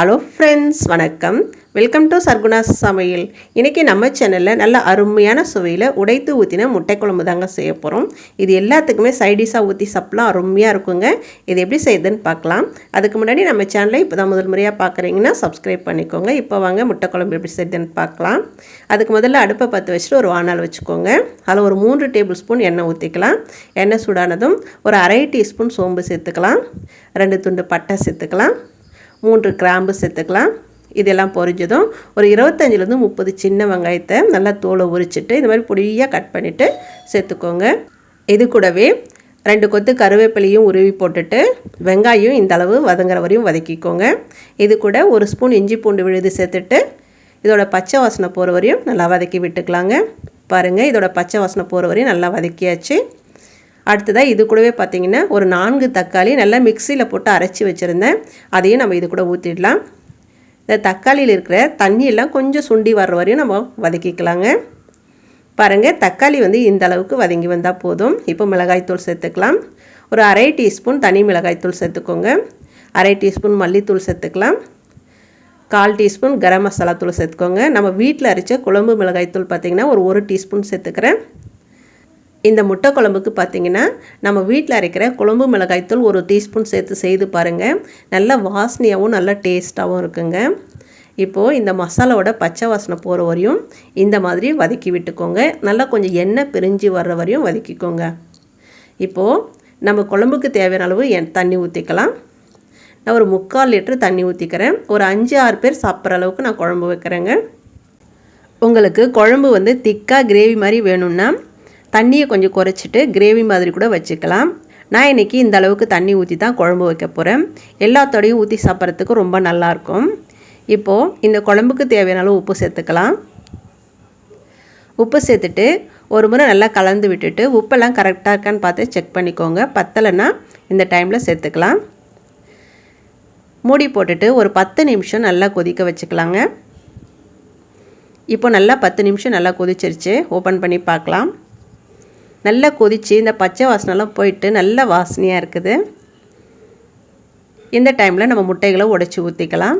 Hello friends வணக்கம். Welcome to Sarguna சமையல் இன்றைக்கி நம்ம சேனலில் நல்ல அருமையான சுவையில் உடைத்து ஊற்றின முட்டை குழம்பு தாங்க செய்ய போகிறோம் இது எல்லாத்துக்குமே சைடிஷாக ஊற்றி சாப்பிட்லாம். அருமையாக இருக்குங்க. இது எப்படி செய்யுதுன்னு பார்க்கலாம். அதுக்கு முன்னாடி நம்ம சேனலை இப்போ தான் முதல் முறையாக பார்க்குறீங்கன்னா சப்ஸ்கிரைப் பண்ணிக்கோங்க. இப்போ வாங்க முட்டை குழம்பு எப்படி செய்யுதுன்னு பார்க்கலாம். அதுக்கு முதல்ல அடுப்பை பற்ற வச்சுட்டு ஒரு வானால் வச்சுக்கோங்க. அதில் ஒரு மூன்று டேபிள் ஸ்பூன் எண்ணெய் ஊற்றிக்கலாம் எண்ணெய் சூடானதும் ஒரு அரை டீஸ்பூன் சோம்பு சேர்த்துக்கலாம். ரெண்டு துண்டு பட்டை சேர்த்துக்கலாம். மூன்று கிராம்பு சேர்த்துக்கலாம். இதெல்லாம் பொரிஞ்சதும் ஒரு இருபத்தஞ்சிலேருந்து முப்பது சின்ன வெங்காயத்தை நல்லா தோலை உரிச்சிட்டு இந்த மாதிரி பொடியாக கட் பண்ணிவிட்டு சேர்த்துக்கோங்க. இது கூடவே ரெண்டு கொத்து கருவேப்பிலையும் உருவி போட்டுட்டு வெங்காயம் இந்த அளவு வதங்குற வரையும் வதக்கிக்கோங்க. இது கூட ஒரு ஸ்பூன் இஞ்சி பூண்டு விழுது சேர்த்துட்டு இதோட பச்சை வாசனை போகிற வரையும் நல்லா வதக்கி விட்டுக்கலாங்க. பாருங்கள் இதோட பச்சை வாசனை போகிற வரையும் நல்லா வதக்கியாச்சு. அடுத்ததாக இது கூடவே பார்த்திங்கன்னா ஒரு நான்கு தக்காளி நல்லா மிக்சியில் போட்டு அரைச்சி வச்சுருந்தேன். அதையும் நம்ம இது கூட ஊற்றிடலாம் இந்த தக்காளியில் இருக்கிற தண்ணியெல்லாம் கொஞ்சம் சுண்டி வர்ற வரையும் நம்ம வதக்கிக்கலாங்க. பாருங்கள் தக்காளி வந்து இந்த அளவுக்கு வதங்கி வந்தால் போதும். இப்போ மிளகாய்த்தூள் சேர்த்துக்கலாம். ஒரு அரை டீஸ்பூன் தனி மிளகாய்த்தூள் சேர்த்துக்கோங்க. அரை டீஸ்பூன் மல்லித்தூள் சேர்த்துக்கலாம். கால் டீஸ்பூன் கரம் மசாலா தூள் சேர்த்துக்கோங்க. நம்ம வீட்டில் அரைச்ச குழம்பு மிளகாய்த்தூள் பார்த்திங்கன்னா ஒரு ஒரு டீஸ்பூன் சேர்த்துக்கிறேன். இந்த முட்டை குழம்புக்கு பார்த்திங்கன்னா நம்ம வீட்டில் அரைக்கிற குழம்பு மிளகாய்த்தூள் ஒரு டீஸ்பூன் சேர்த்து செய்து பாருங்கள் நல்ல வாசனையாகவும் நல்ல டேஸ்ட்டாகவும் இருக்குங்க. இப்போது இந்த மசாலாவோட பச்சை வாசனை போகிற வரையும் இந்த மாதிரி வதக்கி விட்டுக்கோங்க. நல்லா கொஞ்சம் எண்ணெய் பிரிஞ்சு வர்ற வரையும் வதக்கிக்கோங்க. இப்போது நம்ம குழம்புக்கு தேவையான அளவு என் தண்ணி ஊற்றிக்கலாம் நான் ஒரு முக்கால் லிட்டர் தண்ணி ஊற்றிக்கிறேன் ஒரு அஞ்சு ஆறு பேர் சாப்பிட்ற அளவுக்கு நான் குழம்பு வைக்கிறேங்க. உங்களுக்கு குழம்பு வந்து திக்காக கிரேவி மாதிரி வேணும்னா தண்ணியை கொஞ்சம் குறைச்சிட்டு கிரேவி மாதிரி கூட வச்சுக்கலாம். நான் இன்றைக்கி இந்த அளவுக்கு தண்ணி ஊற்றி தான் குழம்பு வைக்க போகிறேன் எல்லாத்தோடையும் ஊற்றி சாப்பிட்றதுக்கு ரொம்ப நல்லாயிருக்கும் இப்போது இந்த குழம்புக்கு தேவையான அளவு உப்பு சேர்த்துக்கலாம். உப்பு சேர்த்துட்டு ஒரு முறை நல்லா கலந்து விட்டுட்டு உப்பெல்லாம் கரெக்டாக இருக்கான்னு பார்த்து செக் பண்ணிக்கோங்க. பத்தலைன்னா இந்த டைமில் சேர்த்துக்கலாம். மூடி போட்டுட்டு ஒரு பத்து நிமிஷம் நல்லா கொதிக்க வச்சுக்கலாங்க. இப்போ நல்லா பத்து நிமிஷம் நல்லா கொதிச்சிருச்சு. ஓப்பன் பண்ணி பார்க்கலாம். நல்லா கொதித்து இந்த பச்சை வாசனைலாம் போயிட்டு நல்ல வாசனையாக இருக்குது. இந்த டைமில் நம்ம முட்டைகளை உடச்சி ஊற்றிக்கலாம்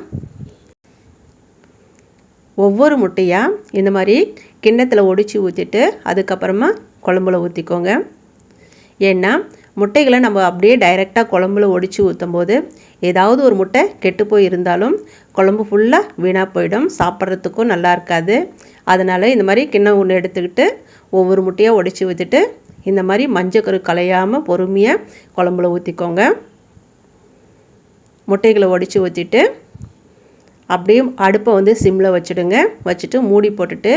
ஒவ்வொரு முட்டையாக இந்த மாதிரி கிண்ணத்தில் ஒடிச்சு ஊற்றிட்டு அதுக்கப்புறமா குழம்புல ஊற்றிக்கோங்க ஏன்னா முட்டைகளை நம்ம அப்படியே டைரெக்டாக குழம்புல ஒடிச்சு ஊற்றும் போது ஏதாவது ஒரு முட்டை கெட்டு போய் இருந்தாலும் குழம்பு ஃபுல்லாக வீணாக போயிடும். சாப்பிட்றதுக்கும் நல்லா இருக்காது. அதனால் இந்த மாதிரி கிண்ணம் ஒன்று எடுத்துக்கிட்டு ஒவ்வொரு முட்டையாக ஒடிச்சு ஊற்றிட்டு இந்த மாதிரி மஞ்சக்கரு கலையாமல் பொறுமையாக குழம்புல ஊற்றிக்கோங்க முட்டைகளை ஒடிச்சு ஊற்றிட்டு அப்படியே அடுப்பை வந்து சிம்மில் வச்சுடுங்க. வச்சுட்டு மூடி போட்டுட்டு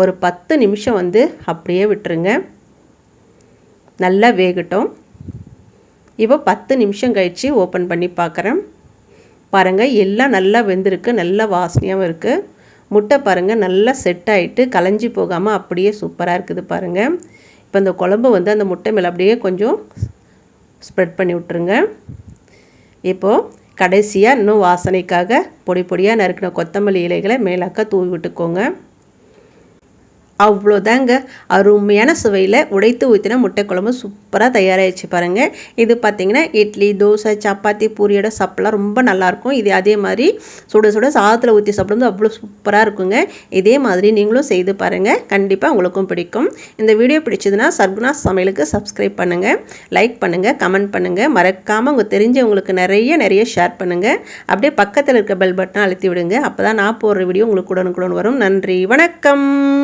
ஒரு பத்து நிமிஷம் வந்து அப்படியே விட்டுருங்க. நல்லா வேகட்டும். இப்போ பத்து நிமிஷம் கழித்து ஓப்பன் பண்ணி பார்க்குறேன். பாருங்கள் எல்லாம் நல்லா வெந்திருக்கு நல்லா வாசனையாகவும் இருக்குது முட்டை பாருங்கள் நல்லா செட் ஆகிட்டு கலைஞ்சி போகாமல் அப்படியே சூப்பராக இருக்குது பாருங்கள் இப்போ இந்த குழம்பு வந்து அந்த முட்டை மேலே அப்படியே கொஞ்சம் ஸ்ப்ரெட் பண்ணி விட்ருங்க இப்போது கடைசியாக இன்னும் வாசனைக்காக பொடி பொடியாக நறுக்கின கொத்தமல்லி இலைகளை மேலாக்க தூவி விட்டுக்கோங்க. அவ்வளோதாங்க. அருமையான சுவையில் உடைத்து ஊற்றின முட்டை குழம்பு சூப்பராக தயாராகிடுச்சு பாருங்கள் இது பார்த்திங்கன்னா இட்லி தோசை சப்பாத்தி பூரியோட சாப்பிட்லாம். ரொம்ப நல்லாயிருக்கும். இது அதே மாதிரி சுட சுட சாதத்தில் ஊற்றி சாப்பிடும்போது அவ்வளோ சூப்பராக இருக்குங்க. இதே மாதிரி நீங்களும் செய்து பாருங்கள் கண்டிப்பாக உங்களுக்கும் பிடிக்கும். இந்த வீடியோ பிடிச்சதுன்னா சர்குணா சமையலுக்கு சப்ஸ்கிரைப் பண்ணுங்கள் லைக் பண்ணுங்கள் கமெண்ட் பண்ணுங்கள் மறக்காமல் உங்கள் தெரிஞ்சவங்களுக்கு நிறைய நிறைய ஷேர் பண்ணுங்கள் அப்படியே பக்கத்தில் இருக்க பெல் பட்டனை அழுத்தி விடுங்க. அப்போ தான் நான் போடுற வீடியோ உங்களுக்கு உடனுக்குடன் வரும். நன்றி வணக்கம்.